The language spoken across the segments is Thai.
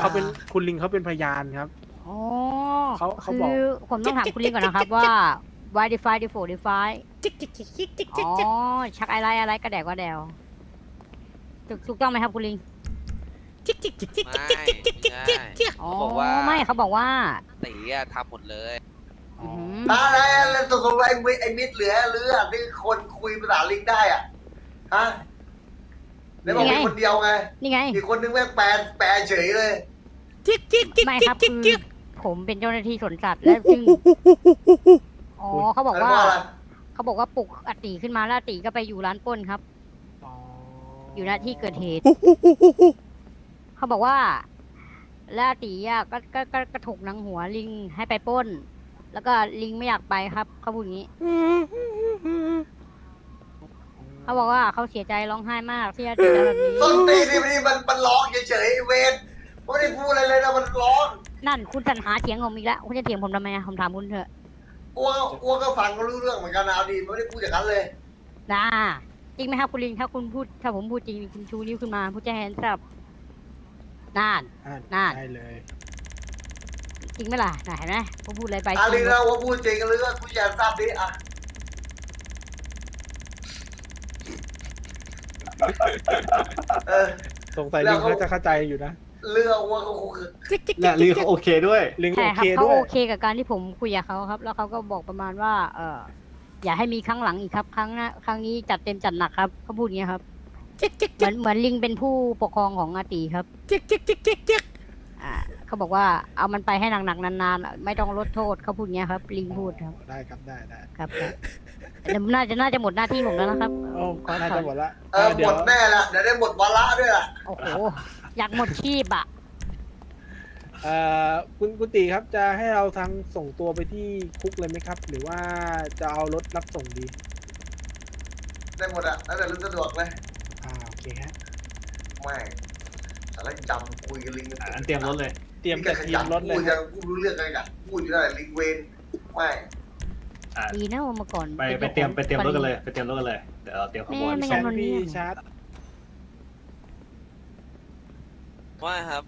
เขาเป็นคุณลิงเขาเป็นพยานครับ อ๋อเขาเขาคืบอกอผมต้องถามคุณลิงก่อนนะครับว่า why defy default defy อ๋อชักอะไรอะไรกระแดกกระแดวถูกถูกต้องไหมครับคุณลิงไม่ไม่ใช่อ๋อเขาบอกว่า ไม่เขาบอกว่าตีอะทำหมดเลยอื้อหืออะไรแล้วตกลงไอ้มิไอ้มิดเหลือหรืออะที่คนคุยภาษาลิงได้อะฮะ แล้วบอกมีคนเดียวไง นี่ไง อีกคนนึงแม่งแปลแปลเฉยเลยไม่ครับคือผมเป็นเจ้าหน้าที่สวนสัตว์และซึ่งอ๋อเขาบอกว่าแล้วอะไรเขาบอกว่าปลุกอติขึ้นมาแล้วอติก็ไปอยู่ร้านปล้นครับอ๋ออยู่ณที่เกิดเหตุ เขาบอกว่าแล้วอาตีอะก็ก็ก็กระถกหนังหัวลิงให้ไปปล้น แล้วก็ลิงไม่อยากไปครับเขาพูดอย่างนี้ เขาบอกว่าเขาเสียใจร้องไห้มากที่อาตีทำแบบนี้ส้นตีนนี่มันมันมันร้องเฉยๆไอ้เวนไม่ได้พูดอะไรเลยนะมันร้องนั่นคุณสรรหาเถียงผมอีกแล้วคุณจะเถียงผมทำไมอะผมถามคุณเถอะอ้วกอ้วกก็ฟังก็รู้เรื่องเหมือนกันนะเอาดีไม่ได้พูดอย่างนั้นเลยนะจริงไหมครับคุณลิงถ้าคุณพูดถ้าผมพูดจริงคุณชูนิ้วขึ้นมาพูดจะแฮนด์สับนั่นอ่าน่าได้เลย จริงไหมล่ะน่ะเห็นไหมผมพูดอะไรไปอาจลีริงนะว่าพูดจริงหรือว่ากูอยากทราบดิอะ เออ สงสัยแล้ลิวงเขาเขาจะเข้าใจอยู่นะเรื่องว่าเขาคือเนี่ยลีเขาโอเคด้วย ลิงใช่โอครัเคบเขาด้วย โอเคกับการที่ผมคุยกับเขาครับ แล้วเขาก็บอกประมาณว่า เอออย่าให้มีครั้งหลังอีกครับ ครั้งหน้าครั้งนี้จัดเต็มจัดหนักครับเขาพูดอย่างเงี้ยครับเหมือนเหมือนลิงเป็นผู้ปกครองของอาตีครับ อ่า เขาบอกว่าเอามันไปให้หนักๆนานๆ ไม่ต้องลดโทษเขาพูดอย่างเงี้ยครับ ลิงพูดครับได้ครับได้ได้ครับครับแต่น่าจะน่าจะหมดหน้าที่ผมแล้วนะครับ โอ้ก็น่าจะหมดละเออเดี๋หมยวดแน่ละเดี๋ยวได้หมดวาระด้วยล่ะโอ้โหอยากหมดชีพอะ เอ่อคุณกุติครับจะให้เราทางส่งตัวไปที่คุกเลยไหมครับ หรือว่าจะเอารถรับส่งดี ได้หมดอะแล้วแต่รู้สะดวกเลยอ่าโอเคฮะไม่ สารจำคุยกับลิงอะอันเตรียมรถเลย เตรียมจัดทีมรถเลยพูดคยัรับงพูดรู้เรื่องกันอะพูดอยู่ได้ลิงเวนไม่อะดีนะว่าเมื่อก่อนไปไปเตรียมไปเตรียมรถกันเลยไปเตรียมรถกันเลยเดี๋ยวเราเตรียมขบวนไม่แซงั้นนมันพี่ชาร์จว่าครับ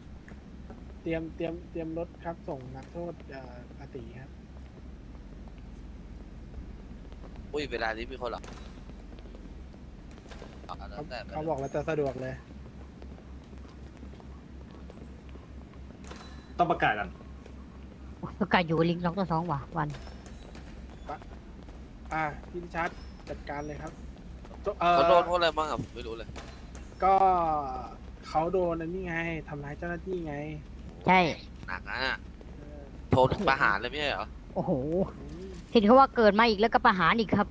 เตรียมเตรียมเตรียมรถครับส่งนักโทษเอ่ออาติครับอุ้ยเวลานี้มีคนเหรอเอาแล้เขาวแต่เขาบอกว่าจะสะดวกเลย ต้องประกาศกันประกาศอยู่กับลิงสองต่อสองว่ะวัน อ่าพี่ชาร์จจัดการเลยครับเอ่อเขาโดนโทษอะไรบ้างอะผมไม่รู้เลยก็เขาโดนอันนี้ไงทำร้ายเจ้าหน้าที่ไงใช่ หนักนะน่ะเออโทษถึงประหารเลยไม่ใช่เหรอโอ้โห อืมเห็นเขาว่าเกิดมาอีกแล้วก็ประหารอีกครับ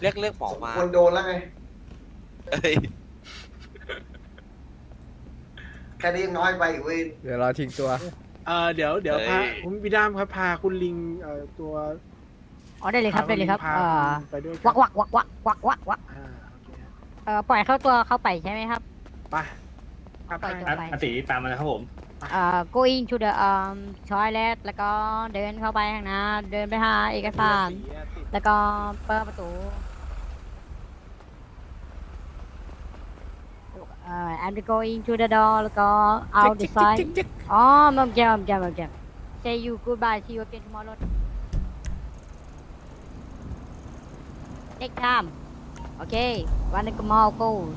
เรียกเรียกหมอมาควรโดนแล้วไงเอ้ย แค่นี้ยังน้อยไปอีกเวนเดี๋ยวรอทิ้งตัว เออเดี๋ยวเดี๋ยวพาคุณพี่ดามครับพาคุณลิงเอ่อตัวอ๋อได้เลยครับได้เลยครับพาเอ่อณไปด้วยควัรักวักวักวักวักวักวักอ่าโอเคฮะเอ่อปล่อยเข้าตัวเข้าไปใช่ไหมครับ ไปครับปล่อยให้ตัวอะไปอาติตามมาเลยครับผม เอ่อ going to the um toilet แล้วก็เดินเข้าไปข้างหน้าเดินไปหาเอกสาร แล้วก็เปิดประตู Alright, I'm going to the door, go out the side. Tick, tick, tick. Oh, okay, okay, okay. Say you goodbye, see you again tomorrow. Take time. Okay, wanna come out, go.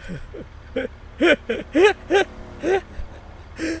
Ha ha ha ha ha!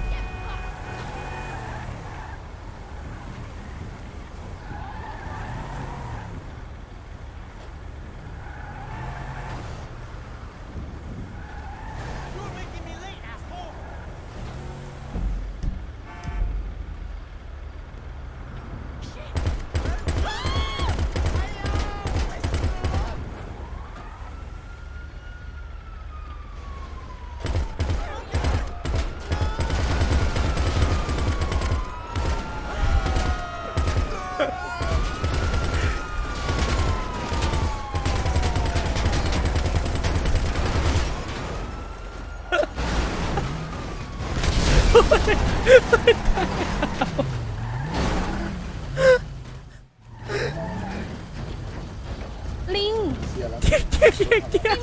뛰어 뛰어 뛰어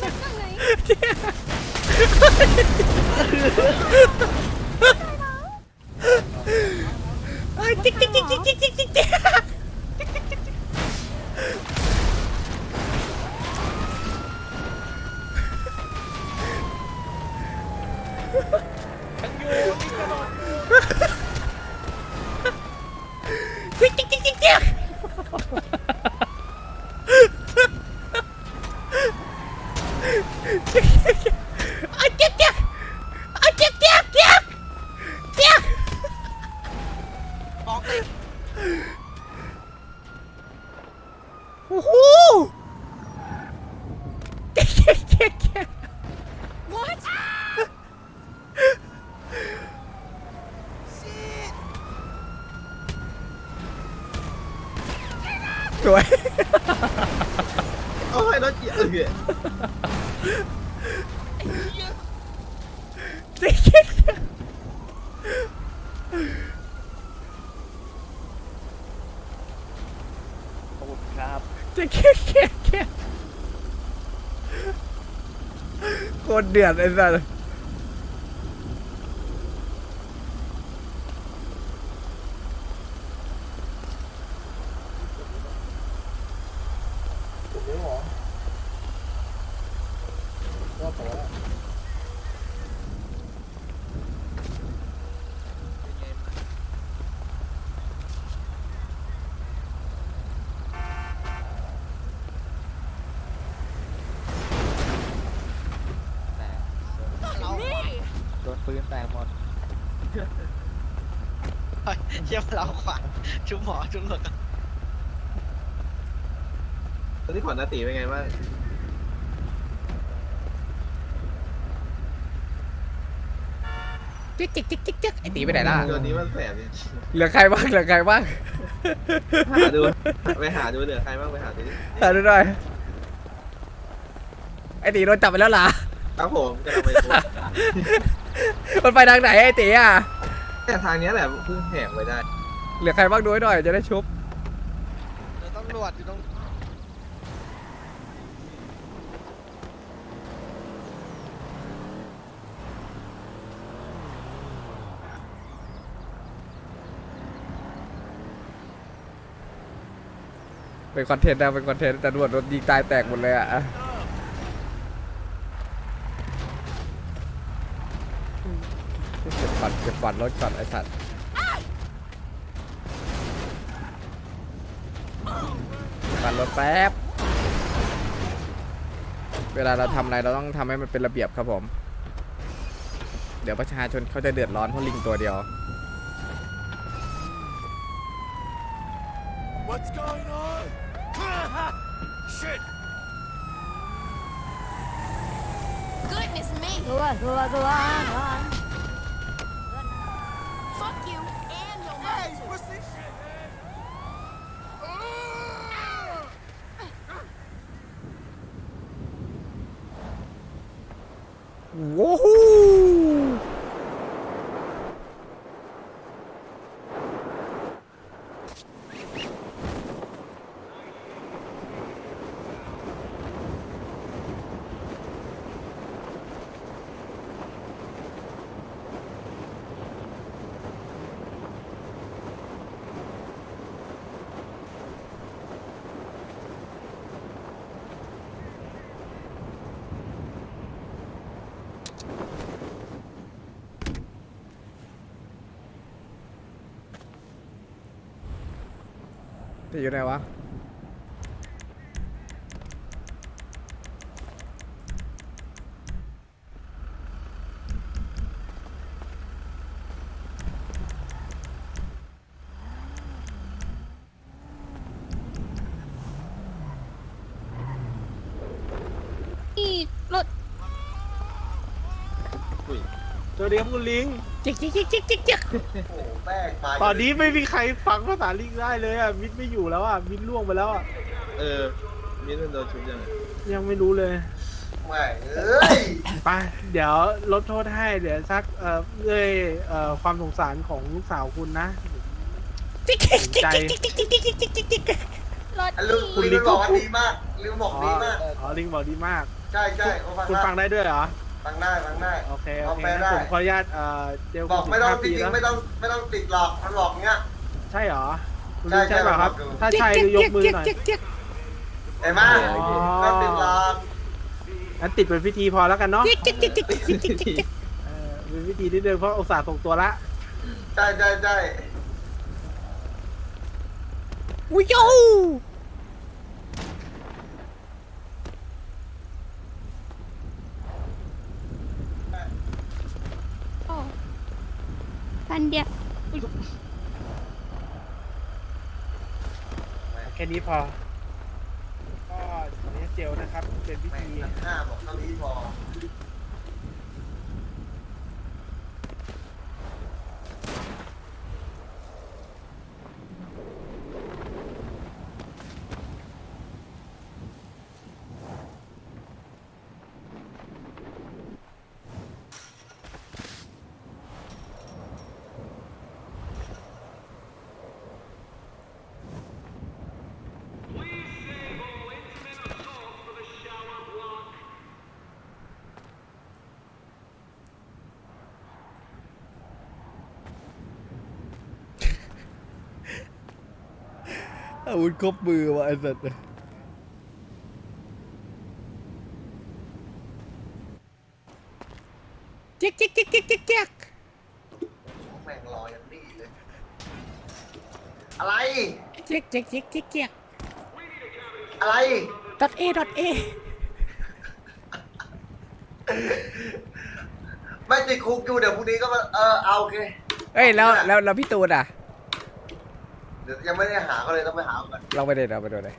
뛰어 สวย โอ้ยรถเกียร์เหี้ยอบคุครับจะแค่แค่แค่โคตรเดือดเลยสัส ปืนแตกหมดเยี่ยมเราขวาชุบหมอชุบหลอดตอนนี้ขวัญนาตีเป็นไงบ้างจิ๊กจิ๊กจิ๊กจิ๊กไอตีไปไหนล่ะ ตัวนี้มันแสบจริเหลือใครบ้างเหลือใครบ้างหาดูไปหาดูเหลือใครบ้างไปหาดูดิหาดูหน่อยไอตีโดนจับไปแล้วล่ะ ครับผมกำลังไปดู มันไปทางไหนไอ้ตีอะ แต่ทางเนี้ยแหละเพิ่งแหกไว้ได้ เหลือใครบ้างดูให้หน่อยจะได้ชุบ เดี๋ยวตำรวจอยู่ตรงเป็นคอนเทนต์นะเป็นคอนเทนต์แต่ตำรวจโดนยิงตายแตกหมดเลยอะ เก็บฝันเก็บฝันรถก่อนไอ้สัตว์ฝันรถแป๊บ เวลาเราทำอะไรเราต้องทำให้มันเป็นระเบียบครับผม เดี๋ยวประชาชนเขาจะเดือดร้อนเพราะลิงตัวเดียว Goodness me! ตัวตัวตัว Fuck Woohoo! Too. ว้ฮู้ที่อยู่ไหนวะ นี่รถสวัสดีครับคุณลิงจิกจิกจิกจิกจิกจิกโอ้โหแม่งมา ตอนนี้ไม่มีใครฟังภาษาลิงได้เลยอะมิดไม่อยู่แล้วอะมิดล่วงไปแล้วอะเออมิดมันโดนชุบยังไงยังไม่รู้เลยแม่งเอ้ยไปเดี๋ยวลดโทษให้เดี๋ยวสักเอ่อด้วยเอ่อความสงสารของลูกสาวคุณนะจิกจิกจิกใจจิกจิกจิกจิกจิกจิกจิกรถอันลุงคุณลิงลิงบอกว่าดีมากลิงบอกอ๋อดีมากอ๋อลิงบอกดีมาก ใช่ใช่โอ้ฟังคุณได้ฟังได้ด้วยเหรอ ฟังได้ฟังได้ โอเคโอเคผมขออนุญาตเอ่อเจลบอกไม่ต้องจริงๆไม่ต้องไม่ต้องติดหลอกมันลอกเงี้ย ใช่เหรอใช่ใช่ครับ ถ้าใช่ยกมือหน่อยเห็นไมต้องติดหลอกอันติดเป็นพิธีพอแล้วกันเนาะเป็นพิธีนิดเดียวเพราะอุตส่าห์ส่งตัวละใช่ใช่ใช่ วิโย พันเดียวแค่นี้พอ ก็อันนี้เจลนะครับ เป็นพิแม่งธีพันห้าบอกเท่านี้พอ อาวุธครบมือว่ะไอ้สัสจิกจิกจิกจิกจิกจิกแม่งรออย่างนี้เลย อะไรจิกจิกจิกจิกจิกอะไร ดอทเอดอทเอไม่ติดคุกอยู่เดี๋ยวพรุ่งนี้ก็มาเออเอาโอเค เอ้ยแล้วแล้วแล้วพี่ตูนอะ เดี๋ยวยังไม่ได้หาก็เลยต้องไปหาเขาก่อนลองไปเด็ดเอาไปดูเลย